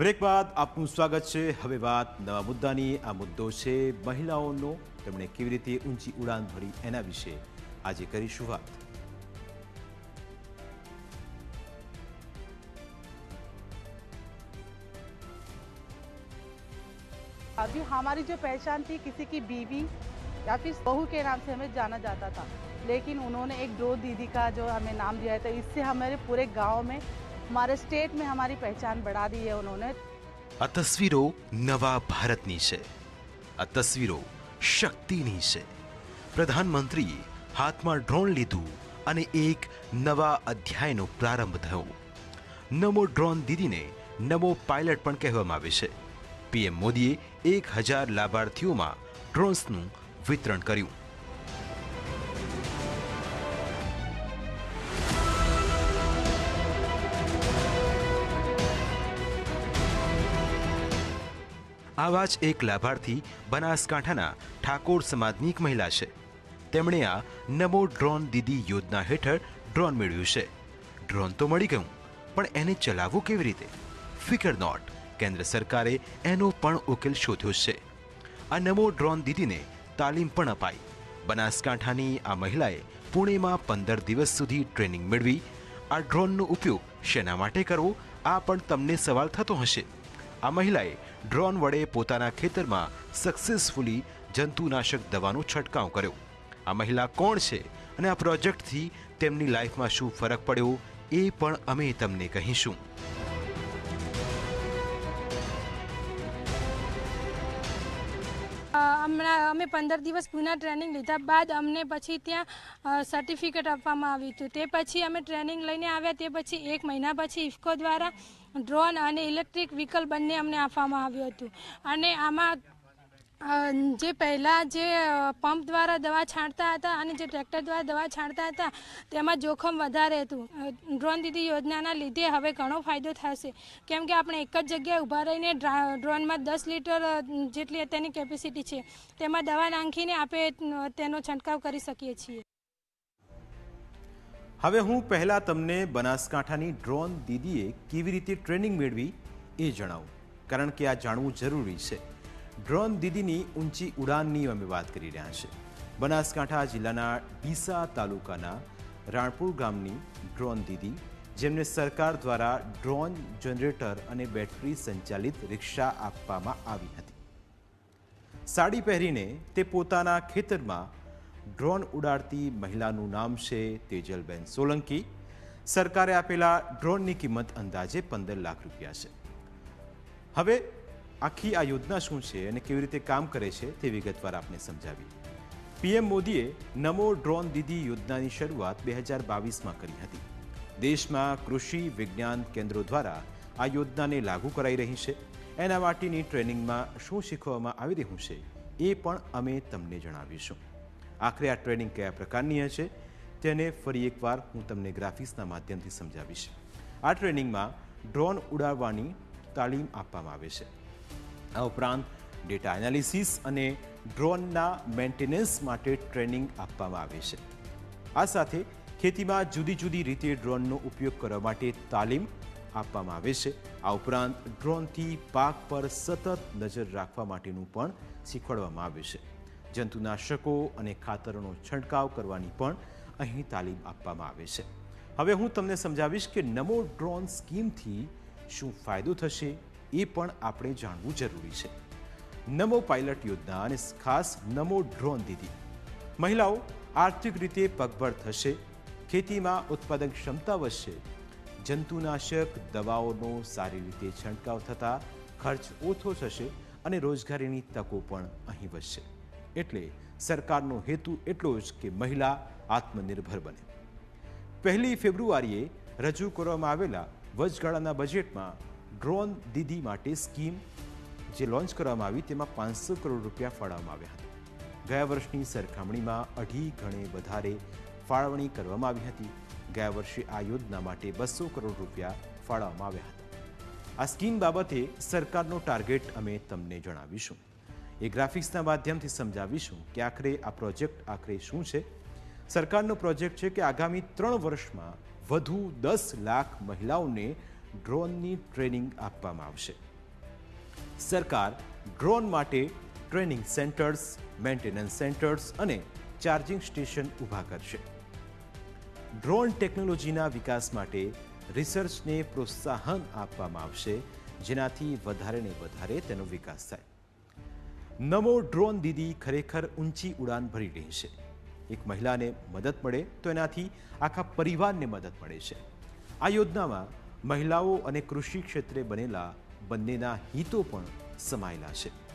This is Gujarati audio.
બ્રેક બાદ આપનું સ્વાગત છે હવે વાત નવા મુદ્દાની આ મુદ્દો છે મહિલાઓનો તેમણે કેવી રીતે ઊંચી ઉડાન ભરી એના વિશે આજે કરીશું વાત अभी हमारी जो पहचान थी किसी की बीवी या फिर बहू के नाम से हमें जाना जाता था लेकिन उन्होंने एक ड्रो दीदी का जो हमें नाम दिया था इससे हमारे पूरे गांव में हमारे स्टेट में हमारी पहचान बढ़ा दी है उन्होंने આ તસવીરો નવા ભારતની છે આ તસવીરો શક્તિની છે પ્રધાનમંત્રીએ હાથમાં ડ્રોન લીધું અને એક નવા અધ્યાયનો પ્રારંભ થયો નમો ડ્રોન દીદીને નમો પાયલટ પણ કહેવામાં આવે છે પીએમ મોદીએ એક હજાર લાભાર્થીઓમાં ડ્રોન્સનું વિતરણ કર્યું આવા જ એક લાભાર્થી બનાસકાંઠાના ઠાકોર સમાજની એક મહિલા છે. તેમણે આ નમો ડ્રોન દીદી યોજના હેઠળ ડ્રોન મેળવ્યું છે. ડ્રોન તો મળી ગયું, પણ એને ચલાવવું કેવી રીતે? ફિકર નોટ, કેન્દ્ર સરકારે એનો પણ ઉકેલ શોધ્યો છે. આ નમો ડ્રોન દીદીને તાલીમ પણ અપાઈ. બનાસકાંઠાની આ મહિલાએ પુણેમાં પંદર દિવસ સુધી ટ્રેનિંગ મેળવી. આ ડ્રોનનો ઉપયોગ શેના માટે કરવો, આ પણ તમને સવાલ થતો હશે. આ મહિલાએ ડ્રોન વડે પોતાના ખેતરમાં સક્સેસફુલી જંતુનાશક દવાનો છંટકાવ કર્યો. આ મહિલા કોણ છે અને આ પ્રોજેક્ટથી તેમની લાઈફમાં શું ફરક પડ્યો એ પણ અમે તમને કહીશું. હમણાં અમે પંદર દિવસ પુના ટ્રેનિંગ લીધા બાદ અમને પછી ત્યાં સર્ટિફિકેટ આપવામાં આવ્યું હતું. તે પછી અમે ટ્રેનિંગ લઈને આવ્યા, તે પછી એક મહિના પછી ઇફકો દ્વારા ડ્રોન અને ઇલેક્ટ્રિક વ્હીકલ બંને અમને આપવામાં આવ્યું હતું. અને આમાં જે પહેલાં જે પંપ દ્વારા દવા છાંટતા હતા અને જે ટ્રેક્ટર દ્વારા દવા છાંટતા હતા, તેમાં જોખમ વધારે હતું. ડ્રોન દીદી યોજનાના લીધે હવે ઘણો ફાયદો થશે. કેમ કે આપણે એક જ જગ્યાએ ઊભા રહીને ડ્રા- ડ્રોનમાં દસ લીટર જેટલી તેની કેપેસિટી છે, તેમાં દવા નાખીને આપણે તેનો છંટકાવ કરી શકીએ છીએ. હવે હું પહેલા તમને બનાસકાંઠાની ડ્રોન દીદીએ કેવી રીતે ટ્રેનિંગ મેળવી એ જણાવું, કારણ કે આ જાણવું જરૂરી છે. ડ્રોન દીદીની ઊંચી ઉડાનની અમે વાત કરી રહ્યા છે બનાસકાંઠા જિલ્લાના ડીસા તાલુકાના રાણપુર ગામની ડ્રોન દીદી, જેમને સરકાર દ્વારા ડ્રોન જનરેટર અને બેટરી સંચાલિત રિક્ષા આપવામાં આવી હતી. સાડી પહેરીને તે પોતાના ખેતરમાં ડ્રોન ઉડાડતી મહિલાનું નામ છે તેજલબેન સોલંકી. સરકારે આપેલા ડ્રોનની કિંમત અંદાજે પંદર લાખ રૂપિયા છે. હવે આખી આ યોજના શું છે અને કેવી રીતે કામ કરે છે તે વિગતવાર આપને સમજાવી પીએમ મોદીએ નમો ડ્રોન દીદી યોજનાની શરૂઆત બે હજાર બાવીસમાં કરી હતી. દેશમાં કૃષિ વિજ્ઞાન કેન્દ્રો દ્વારા આ યોજનાને લાગુ કરાઈ રહી છે. એના માટેની ટ્રેનિંગમાં શું શીખવામાં આવી રહ્યું છે એ પણ અમે તમને જણાવીશું. આખરે આ ટ્રેનિંગ કયા પ્રકારની હશે તેને ફરી એકવાર હું તમને ગ્રાફિક્સના માધ્યમથી સમજાવીશ. આ ટ્રેનિંગમાં ડ્રોન ઉડાવવાની તાલીમ આપવામાં આવે છે. આ ઉપરાંત ડેટા એનાલિસિસ અને ડ્રોનના મેન્ટેનન્સ માટે ટ્રેનિંગ આપવામાં આવે છે. આ સાથે ખેતીમાં જુદી જુદી રીતે ડ્રોનનો ઉપયોગ કરવા માટે તાલીમ આપવામાં આવે છે. આ ઉપરાંત ડ્રોનથી પાક પર સતત નજર રાખવા માટેનું પણ શીખવાડવામાં આવે છે. જંતુનાશકો અને ખાતરોનો છંટકાવ કરવાની પણ અહીં તાલીમ આપવામાં આવે છે. હવે હું તમને સમજાવીશ કે નમો ડ્રોન સ્કીમથી શું ફાયદો થશે એ પણ આપણે જાણવું જરૂરી છે. નમો પાયલટ યોજના અને ખાસ નમો ડ્રોન દીદી. મહિલાઓ, આર્થિક રીતે પગભર થશે, ખેતીમાં ઉત્પાદન ક્ષમતા વધશે, જંતુનાશક દવાઓનો સારી રીતે છંટકાવ થતાં ખર્ચ ઓછો થશે અને રોજગારીની તકો પણ અહીં વધશે. એટલે સરકારનો હેતુ એટલો જ કે મહિલા આત્મનિર્ભર બને. પહેલી ફેબ્રુઆરીએ રજૂ કરવામાં આવેલા વચગાળાના બજેટમાં ડ્રોન દીદી માટે સ્કીમ જે લોન્ચ કરવામાં આવી તેમાં પાંચસો કરોડ રૂપિયા ફાળવવામાં આવ્યા હતા. ગયા વર્ષની સરખામણીમાં અઢી ગણે વધારે ફાળવણી કરવામાં આવી હતી. ગયા વર્ષે આ યોજના માટે બસો કરોડ રૂપિયા ફાળવવામાં આવ્યા હતા. આ સ્કીમ બાબતે સરકારનો ટાર્ગેટ અમે તમને જણાવીશું. એ ગ્રાફિક્સના માધ્યમથી સમજાવીશું કે આખરે આ પ્રોજેક્ટ આખરે શું છે. સરકારનો પ્રોજેક્ટ છે કે આગામી ત્રણ વર્ષમાં વધુ દસ લાખ મહિલાઓને ડ્રોનની ટ્રેનિંગ આપવામાં આવશે. સરકાર ડ્રોન માટે ટ્રેનિંગ સેન્ટર્સ મેન્ટેનન્સ સેન્ટર્સ અને ચાર્જિંગ સ્ટેશન ઊભા કરશે. ડ્રોન ટેકનોલોજીના વિકાસ માટે રિસર્ચને પ્રોત્સાહન આપવામાં આવશે, જેનાથી વધારે ને વધારે તેનો વિકાસ થાય. નમો ડ્રોન દીદી ખરેખર ઊંચી ઉડાન ભરી રહી છે. એક મહિલાને મદદ મળે તો એનાથી આખા પરિવારને મદદ મળે છે. આ યોજનામાં મહિલાઓ અને કૃષિ ક્ષેત્રે બનેલા બંનેના હિતો પણ સમાયેલા છે.